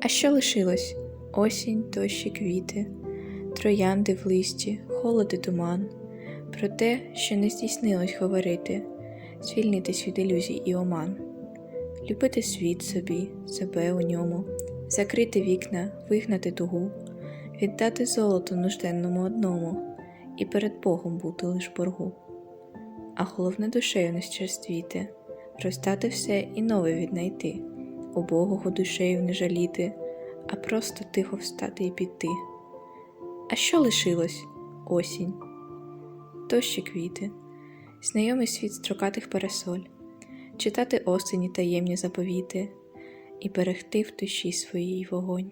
А що лишилось? Осінь, дощі, квіти, троянди в листі, холод і туман, про те, що не здійснилось говорити, звільнитись від ілюзій і оман, любити світ собі, себе у ньому, закрити вікна, вигнати тугу, віддати золото нужденному одному і перед Богом бути лиш боргу. А головне душею не щерствіти, розстати все і нове віднайти, убогого душею не жаліти, а просто тихо встати і піти. А що лишилось? Осінь, Тощі квіти, знайомий світ строкатих парасоль, читати осені таємні заповіти і берегти в душі своїй вогонь.